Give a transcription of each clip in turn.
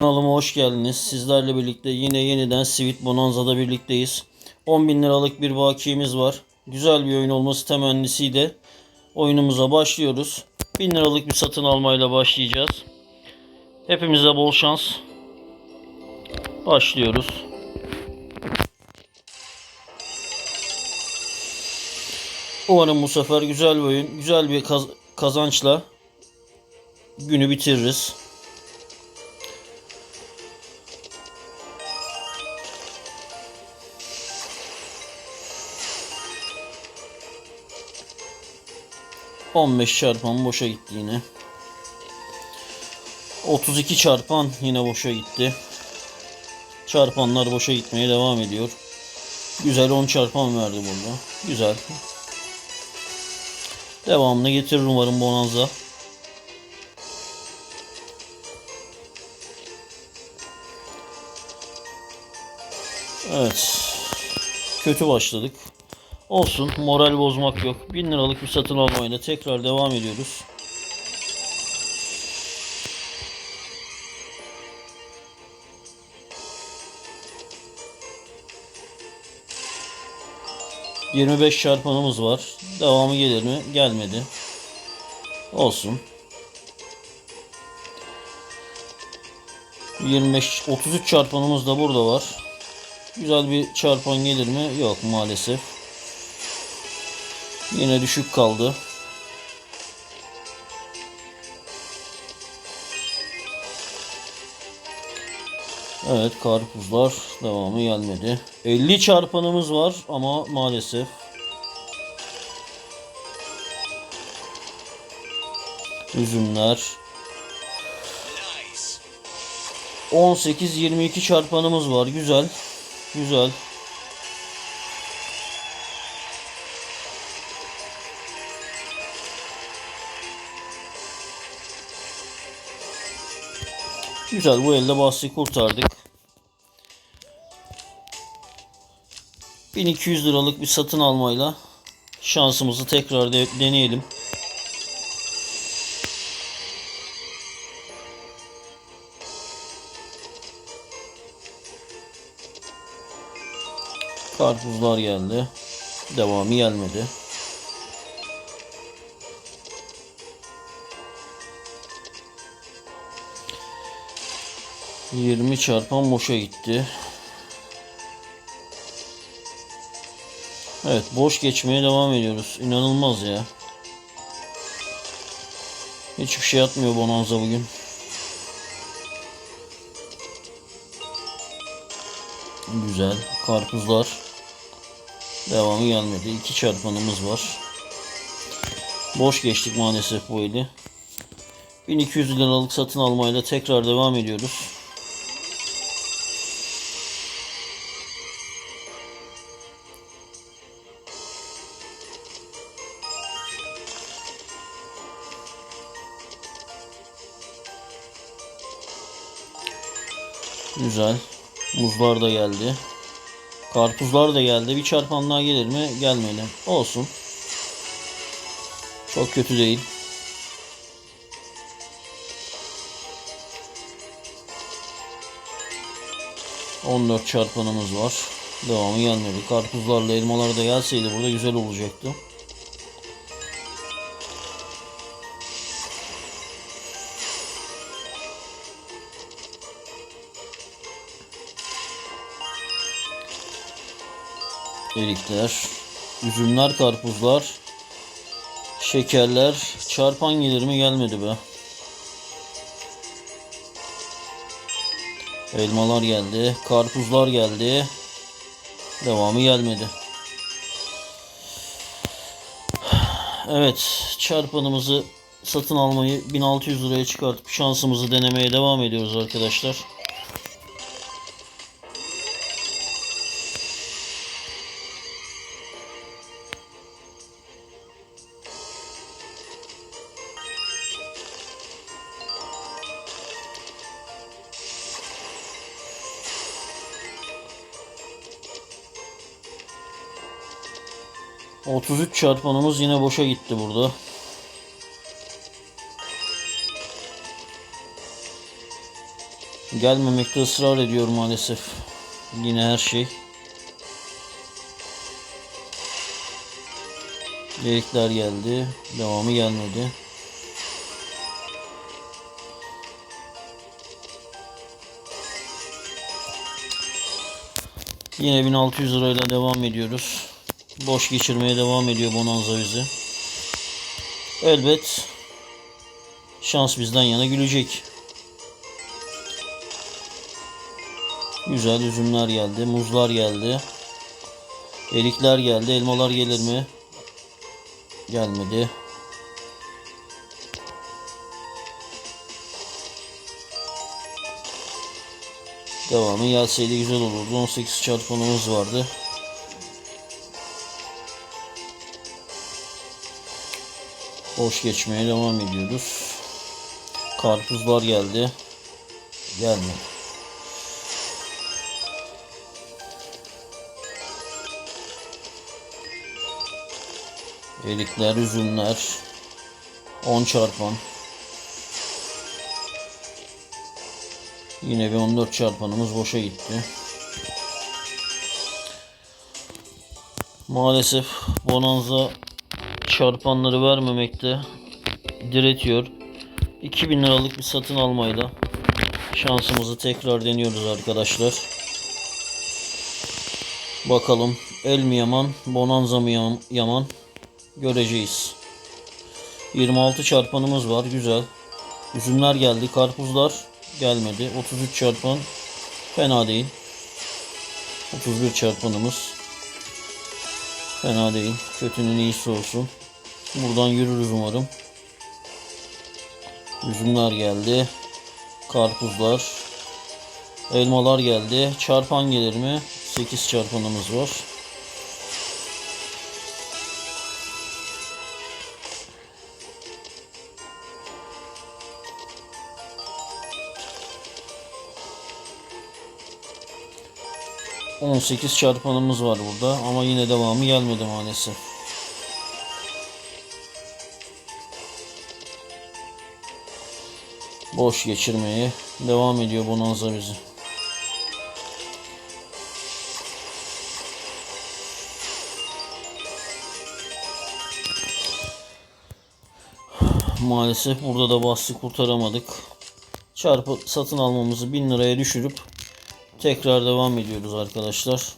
Kanalıma hoş geldiniz. Sizlerle birlikte yine yeniden Sweet Bonanza'da birlikteyiz. 10 bin liralık bir bakiyemiz var. Güzel bir oyun olması temennisiyle oyunumuza başlıyoruz. 1000 liralık bir satın almayla başlayacağız. Hepimize bol şans. Başlıyoruz. Umarım bu sefer güzel bir oyun, güzel bir kaz- kazançla günü bitiririz. On beş çarpan boşa gitti yine. 32 çarpan yine boşa gitti. Çarpanlar boşa gitmeye devam ediyor. Güzel 10 çarpan verdi burada. Güzel. Devamını getirir umarım Bonanza. Evet. Kötü başladık. Olsun. Moral bozmak yok. 1000 liralık bir satın almayla tekrar devam ediyoruz. ...25 çarpanımız var. Devamı gelir mi? Gelmedi. Olsun. 25 33 çarpanımız da burada var. Güzel bir çarpan gelir mi? Yok maalesef. Yine düşük kaldı. Evet karpuzlar devamı gelmedi. 50 çarpanımız var ama maalesef. Üzümler. 18-22 çarpanımız var. Güzel. Güzel. Güzel bu elde bahsi kurtardık. 1200 liralık bir satın almayla şansımızı tekrar de deneyelim. Karpuzlar geldi. Devamı gelmedi. Yirmi çarpan boşa gitti. Evet boş geçmeye devam ediyoruz. İnanılmaz ya. Hiçbir şey atmıyor Bonanza bugün. Güzel. Karpuzlar. Devamı gelmedi. İki çarpanımız var. Boş geçtik maalesef bu eli. 1200 liralık satın almayla tekrar devam ediyoruz. Güzel. Muzlar da geldi. Karpuzlar da geldi. Bir çarpanlığa gelir mi? Gelmedi. Olsun. Çok kötü değil. On dört çarpanımız var. Devamı gelmedi. Karpuzlarla elmalar da gelseydi burada güzel olacaktı. Erikler, üzümler, karpuzlar, şekerler, çarpan gelir mi gelmedi be. Elmalar geldi, karpuzlar geldi. Devamı gelmedi. Evet, çarpanımızı satın almayı 1600 liraya çıkartıp şansımızı denemeye devam ediyoruz arkadaşlar. Otuz üç çarpanımız yine boşa gitti burada. Gelmemekte ısrar ediyor maalesef. Yine her şey. Delikler geldi. Devamı gelmedi. Yine 1600 lirayla devam ediyoruz. Boş geçirmeye devam ediyor Bonanza bizi. Elbet şans bizden yana gülecek. Güzel üzümler geldi, muzlar geldi. Erikler geldi, elmalar gelir mi? Gelmedi. Devamı gelseydi güzel olurdu. 18 çarpanımız vardı. Boş geçmeye devam ediyoruz. Karpuzlar geldi. Gelmedi. Erikler, üzümler. 10 çarpan. Yine bir 14 çarpanımız boşa gitti. Maalesef Bonanza çarpanları vermemekte diretiyor. 2000 liralık bir satın almayla şansımızı tekrar deniyoruz arkadaşlar. Bakalım el mi yaman, bonanza mı yam- yaman göreceğiz. 26 çarpanımız var güzel. Üzümler geldi, karpuzlar gelmedi. 33 çarpan fena değil. 31 çarpanımız fena değil. Kötünün iyisi olsun. Buradan yürürüz umarım. Üzümler geldi. Karpuzlar. Elmalar geldi. Çarpan gelir mi? 8 çarpanımız var. On sekiz çarpanımız var burada ama yine devamı gelmedi maalesef. Boş geçirmeye devam ediyor bonanza bizi. Maalesef burada da bahsi kurtaramadık. Çarpı satın almamızı 1000 liraya düşürüp tekrar devam ediyoruz arkadaşlar.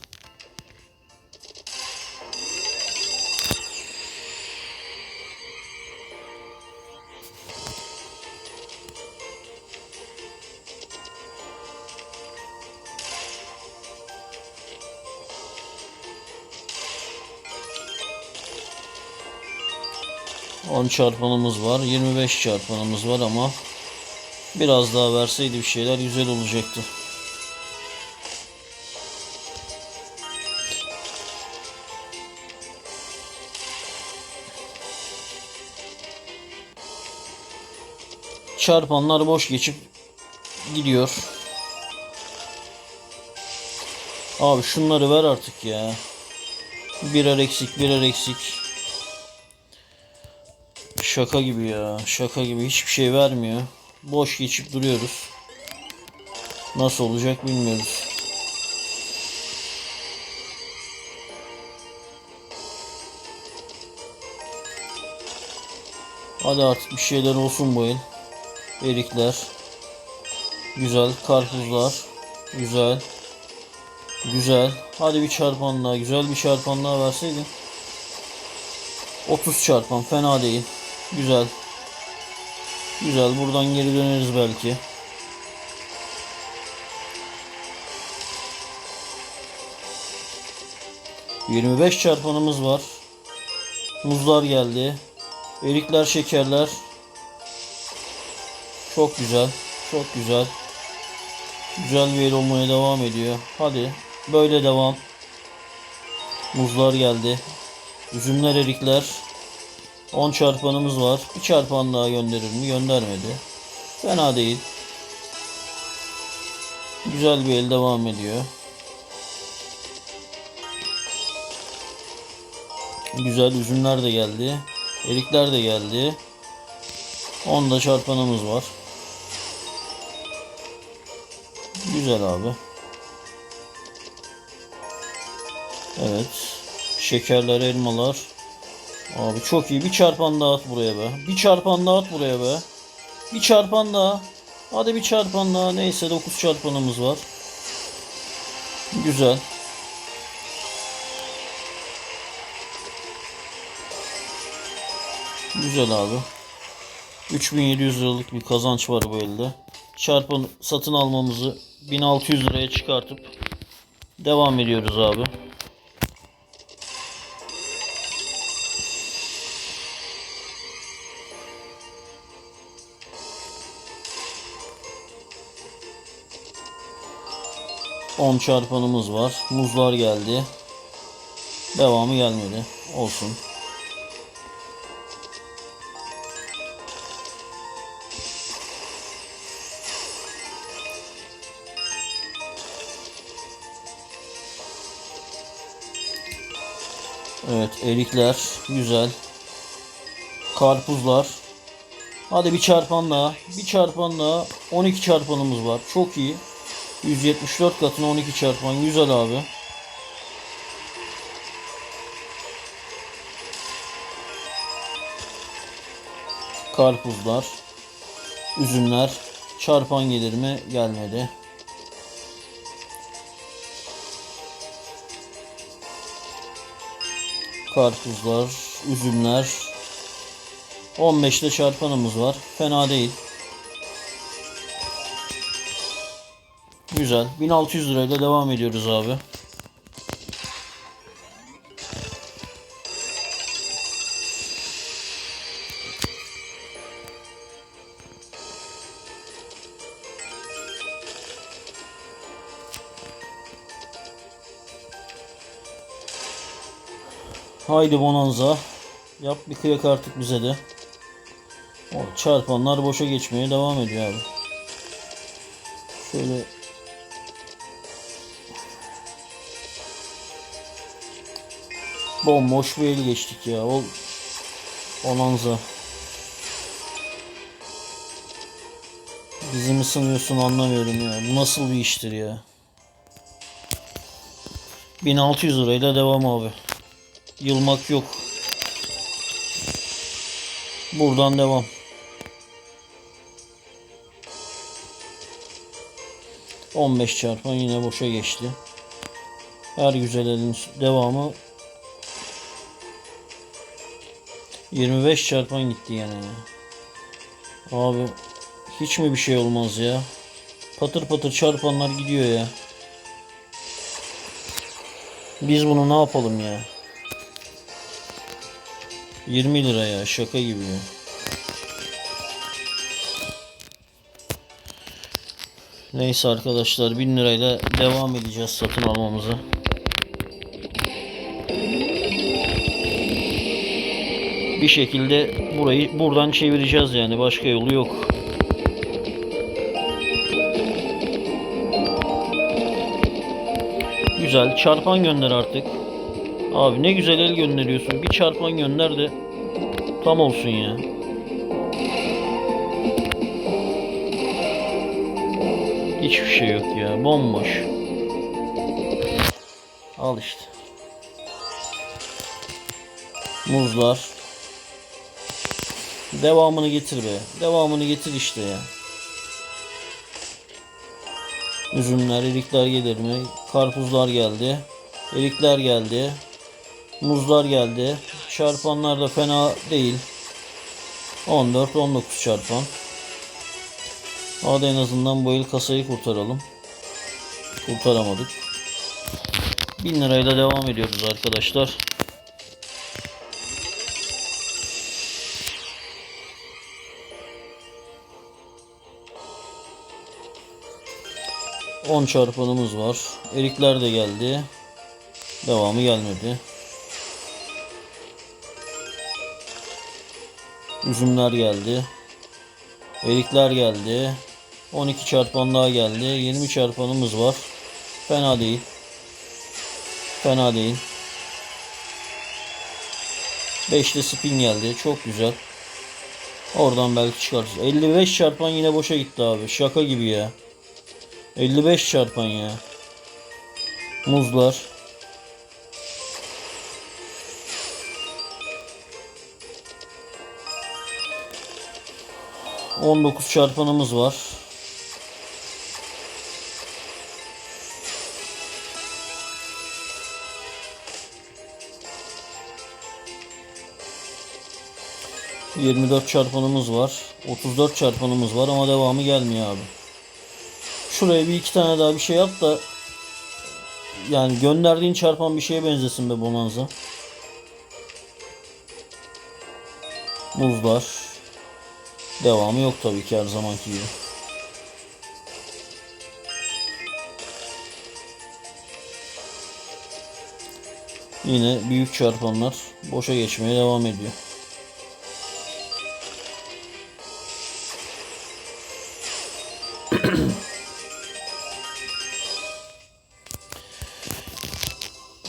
On çarpanımız var. 25 çarpanımız var ama biraz daha verseydi bir şeyler güzel olacaktı. Çarpanlar boş geçip gidiyor. Abi şunları ver artık ya. Birer eksik, birer eksik. Şaka gibi ya. Şaka gibi hiçbir şey vermiyor. Boş geçip duruyoruz. Nasıl olacak bilmiyoruz. Hadi artık bir şeyler olsun bu el. Erikler. Güzel. Karpuzlar. Güzel. Güzel. Hadi bir çarpan. Güzel bir çarpan daha verseydin. 30 çarpan. Fena değil. Güzel. Güzel. Buradan geri döneriz belki. Yirmi beş çarpanımız var. Muzlar geldi. Erikler, şekerler. Çok güzel. Çok güzel. Güzel bir el olmaya devam ediyor. Hadi. Böyle devam. Muzlar geldi. Üzümler, erikler. 10 çarpanımız var. Bir çarpan daha gönderir mi? Göndermedi. Fena değil. Güzel bir el devam ediyor. Güzel üzümler de geldi. Erikler de geldi. 10 da çarpanımız var. Güzel abi. Evet. Şekerler, elmalar. Abi çok iyi. Bir çarpan daha at buraya be. Bir çarpan daha at buraya be. Bir çarpan daha. Hadi bir çarpan daha. Neyse 9 çarpanımız var. Güzel. Güzel abi. 3700 liralık bir kazanç var bu elde. Çarpan satın almamızı 1600 liraya çıkartıp devam ediyoruz abi. On çarpanımız var. Muzlar geldi. Devamı gelmedi. Olsun. Evet erikler güzel. Karpuzlar. Hadi bir çarpan daha. Bir çarpan daha. 12 çarpanımız var. Çok iyi. 174 katına 12 çarpan. Güzel abi. Karpuzlar. Üzümler. Çarpan gelir mi? Gelmedi. Karpuzlar, üzümler. 15'te çarpanımız var. Fena değil. Güzel. 1600 lirayla devam ediyoruz abi. Haydi Bonanza. Yap bir kıyak artık bize de. O çarpanlar boşa geçmeye devam ediyor abi. Şöyle Bomboş bir el geçtik ya. O Bonanza. Bizi mi sanıyorsun anlamıyorum ya. Bu nasıl bir iştir ya. 1600 lirayla devam abi. Yılmak yok. Buradan devam. On beş çarpan yine boşa geçti. Her güzel elin devamı 25 çarpan gitti yani ya. Abi hiç mi bir şey olmaz ya? Patır patır çarpanlar gidiyor ya. Biz bunu ne yapalım ya? 20 lira ya şaka gibi. Neyse arkadaşlar 1000 lirayla devam edeceğiz satın almamıza. Bir şekilde burayı buradan çevireceğiz yani başka yolu yok. Güzel çarpan gönder artık. Abi ne güzel el gönderiyorsun. Bir çarpan gönder de tam olsun ya. Hiçbir şey yok ya. Bomboş. Al işte. Muzlar. Devamını getir be. Devamını getir işte ya. Üzümler, erikler gelir mi? Karpuzlar geldi. Erikler geldi. Muzlar geldi. Çarpanlar da fena değil. 14 19 çarpan. Hadi en azından bu el kasayı kurtaralım. Kurtaramadık. 1000 lirayla devam ediyoruz arkadaşlar. On çarpanımız var. Erikler de geldi. Devamı gelmedi. Üzümler geldi. Erikler geldi. 12 çarpan daha geldi. 20 çarpanımız var. Fena değil. Fena değil. 5'te spin geldi. Çok güzel. Oradan belki çıkarız. 55 çarpan yine boşa gitti abi. Şaka gibi ya. 55 çarpan ya. Muzlar. On dokuz çarpanımız var. Yirmi dört çarpanımız var. Otuz dört çarpanımız var ama devamı gelmiyor abi. Şuraya bir iki tane daha bir şey yap da yani gönderdiğin çarpan bir şeye benzesin be Bonanza. Muzlar. Devamı yok tabii ki her zamanki gibi. Yine büyük çarpanlar boşa geçmeye devam ediyor.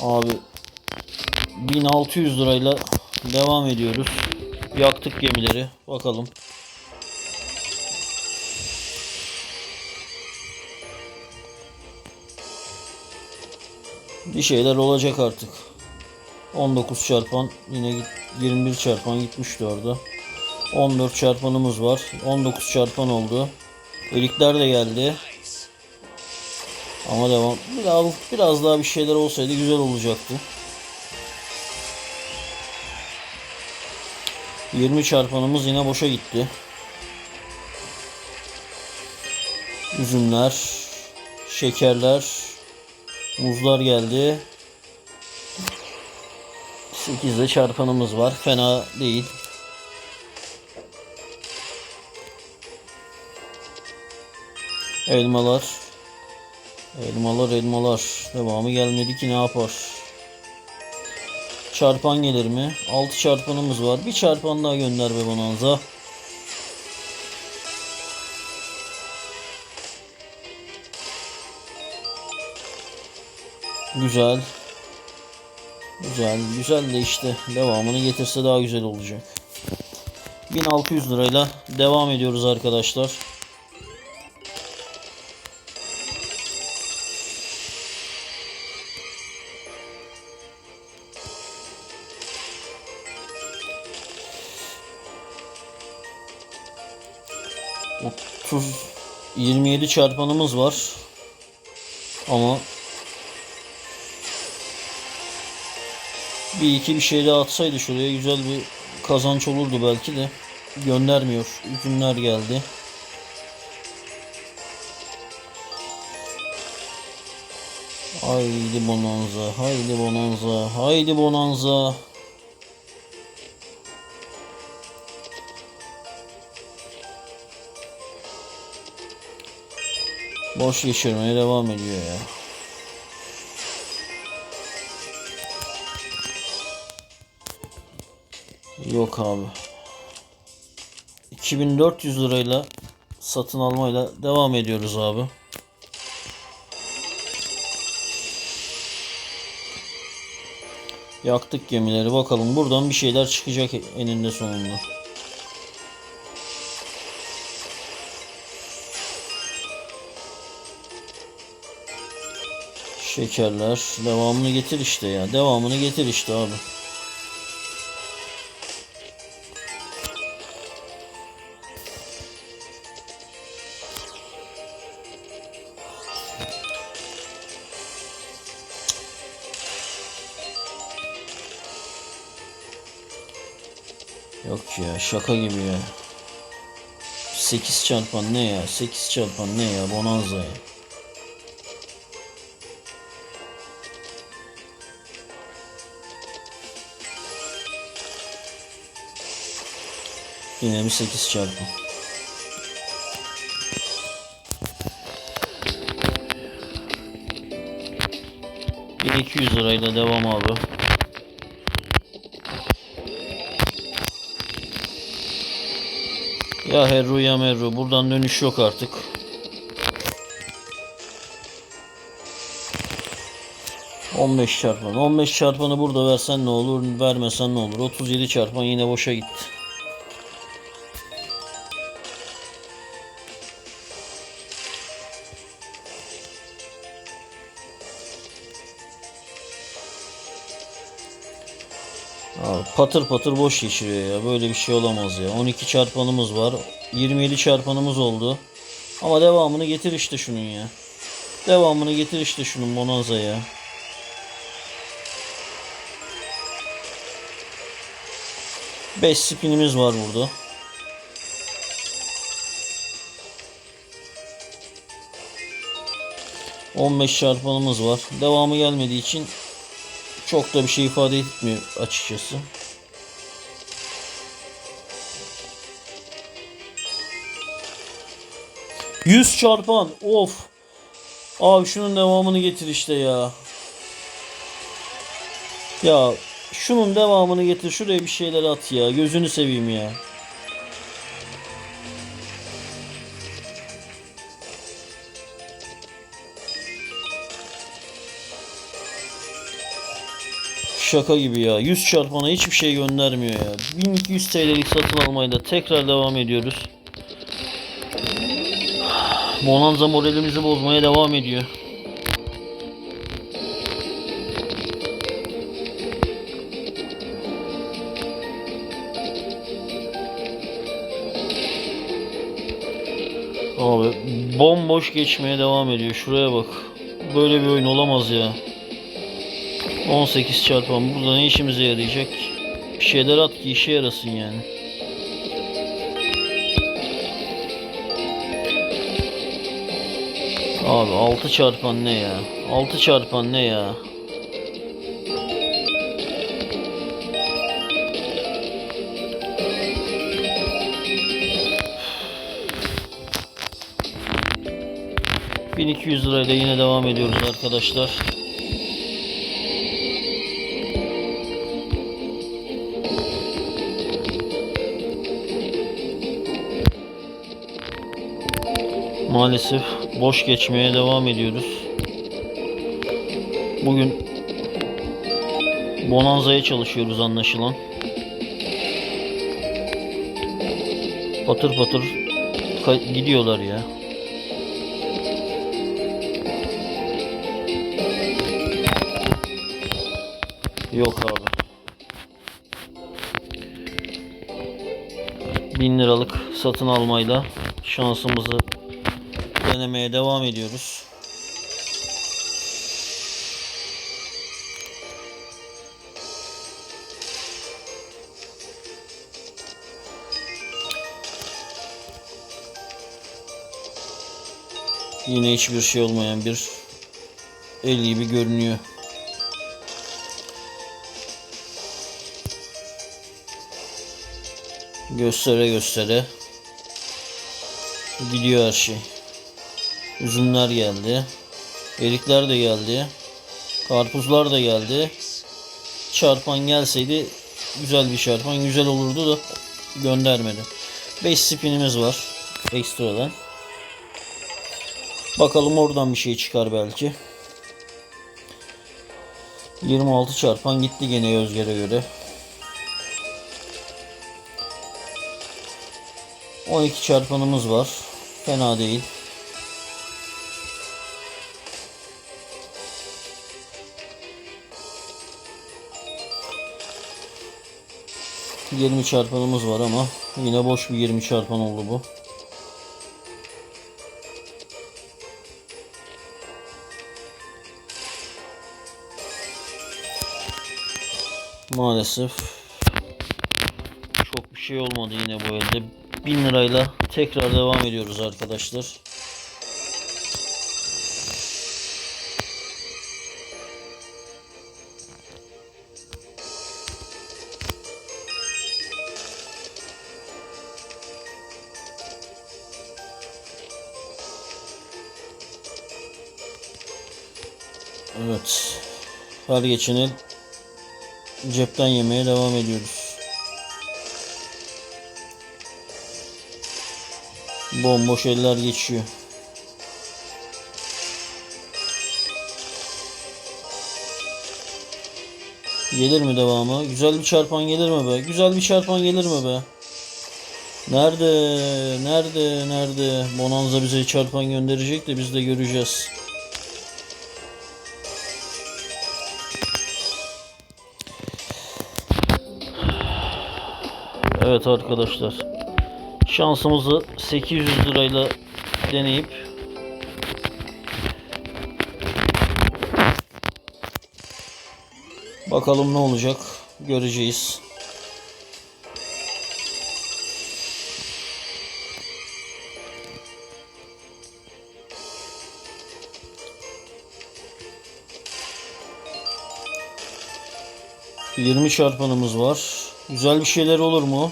Abi 1600 lirayla devam ediyoruz. Yaktık gemileri. Bakalım. Bir şeyler olacak artık. 19 çarpan yine git 21 çarpan gitmişti orada. 14 çarpanımız var. 19 çarpan oldu. Elikler de geldi. Ama devam. Biraz, biraz daha bir şeyler olsaydı güzel olacaktı. 20 çarpanımız yine boşa gitti. Üzümler, şekerler, muzlar geldi. 8'de çarpanımız var. Fena değil. Elmalar. Elmalar elmalar. Devamı gelmedi ki ne yapar? Çarpan gelir mi? 6 çarpanımız var. Bir çarpan daha gönder be Bonanza. Güzel. Güzel. Güzel de işte devamını getirse daha güzel olacak. 1600 lirayla devam ediyoruz arkadaşlar. Otuz 27 çarpanımız var. Ama bir iki bir şey daha atsaydı şuraya güzel bir kazanç olurdu belki de. Göndermiyor. Üzümler geldi. Haydi bonanza, haydi bonanza, haydi bonanza. Boş geçirmeye devam ediyor ya. Yok abi. 2400 lirayla satın almayla devam ediyoruz abi. Yaktık gemileri bakalım buradan bir şeyler çıkacak eninde sonunda. Şekerler devamını getir işte ya devamını getir işte abi. Yok ya şaka gibi ya. 8 çarpan ne ya? 8 çarpan ne ya? Bonanza ya. Yine bir 8 çarpan. Bir 200 lirayla devam abi. Ya Herru ya Merru buradan dönüş yok artık. On beş çarpan. 15 çarpanı burada versen ne olur, vermesen ne olur? 37 çarpan yine boşa gitti. Patır patır boş geçiriyor ya. Böyle bir şey olamaz ya. 12 çarpanımız var. 27 çarpanımız oldu. Ama devamını getir işte şunun ya. Devamını getir işte şunun Bonanza ya. Beş spinimiz var burada. On beş çarpanımız var. Devamı gelmediği için çok da bir şey ifade etmiyor açıkçası. Yüz çarpan. Of. Abi şunun devamını getir işte ya. Ya şunun devamını getir. Şuraya bir şeyler at ya. Gözünü seveyim ya. Şaka gibi ya. 100 çarpana hiçbir şey göndermiyor ya. 1200 TL'lik satın almayla tekrar devam ediyoruz. Bonanza moralimizi bozmaya devam ediyor. Abi bomboş geçmeye devam ediyor. Şuraya bak. Böyle bir oyun olamaz ya. 18 çarpan burada ne işimize yarayacak? Bir şeyler at ki işe yarasın yani. Abi 6 çarpan ne ya? 6 çarpan ne ya? ...1200 lirayla yine devam ediyoruz arkadaşlar. Maalesef boş geçmeye devam ediyoruz. Bugün Bonanza'ya çalışıyoruz anlaşılan. Patır patır gidiyorlar ya. Yok abi. 1000 liralık satın almayla şansımızı denemeye devam ediyoruz. Yine hiçbir şey olmayan bir el gibi görünüyor. Göstere göstere gidiyor her şey. Üzümler geldi. Erikler de geldi. Karpuzlar da geldi. Çarpan gelseydi güzel bir çarpan güzel olurdu da göndermedi. 5 spinimiz var ekstradan. Bakalım oradan bir şey çıkar belki. 26 çarpan gitti gene Özger'e göre. 12 çarpanımız var. Fena değil. Yirmi çarpanımız var ama yine boş bir 20 çarpan oldu bu. Maalesef çok bir şey olmadı yine bu elde. 1000 lirayla tekrar devam ediyoruz arkadaşlar. Her geçen el cepten yemeye devam ediyoruz. Bomboş eller geçiyor. Gelir mi devamı? Güzel bir çarpan gelir mi be? Güzel bir çarpan gelir mi be? Nerede? Nerede? Nerede? Bonanza bize çarpan gönderecek de biz de göreceğiz. Evet arkadaşlar. Şansımızı 800 lirayla deneyip bakalım ne olacak göreceğiz. Yirmi çarpanımız var. Güzel bir şeyler olur mu?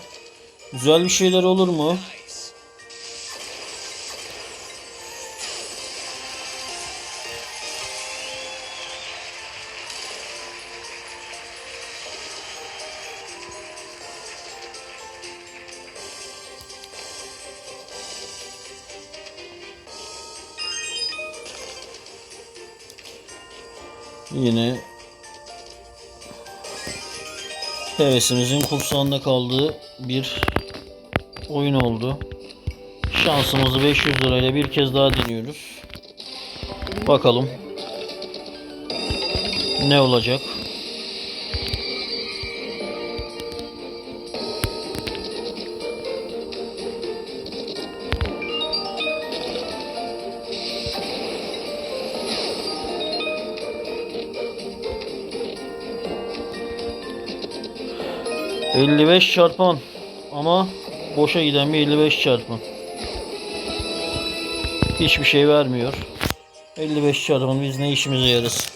Güzel bir şeyler olur mu? Hevesimizin kursağında kaldığı bir oyun oldu. Şansımızı 500 lirayla bir kez daha deniyoruz. Bakalım ne olacak? ...55 çarpan... ...ama... ...boşa giden bir 55 çarpan... ...hiçbir şey vermiyor... ...55 çarpan biz ne işimize yarız...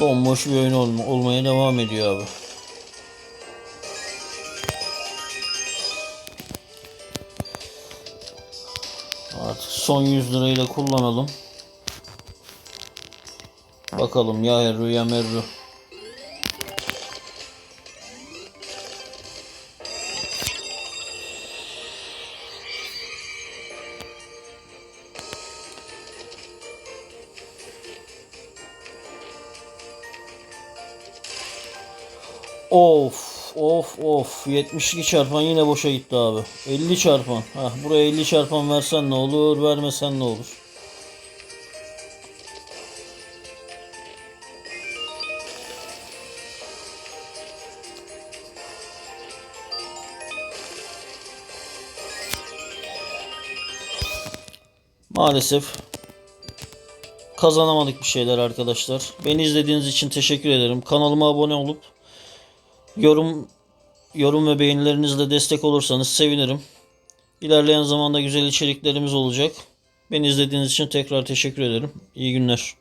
Bomboş bir oyun olma, olmaya devam ediyor abi. Son 100 lirayla kullanalım. Bakalım ya Erru ya Merru. Of of of 72 çarpan yine boşa gitti abi. 50 çarpan. Hah, buraya 50 çarpan versen ne olur vermesen ne olur. Maalesef kazanamadık bir şeyler arkadaşlar. Beni izlediğiniz için teşekkür ederim. Kanalıma abone olup yorum yorum ve beğenilerinizle destek olursanız sevinirim. İlerleyen zamanda güzel içeriklerimiz olacak. Beni izlediğiniz için tekrar teşekkür ederim. İyi günler.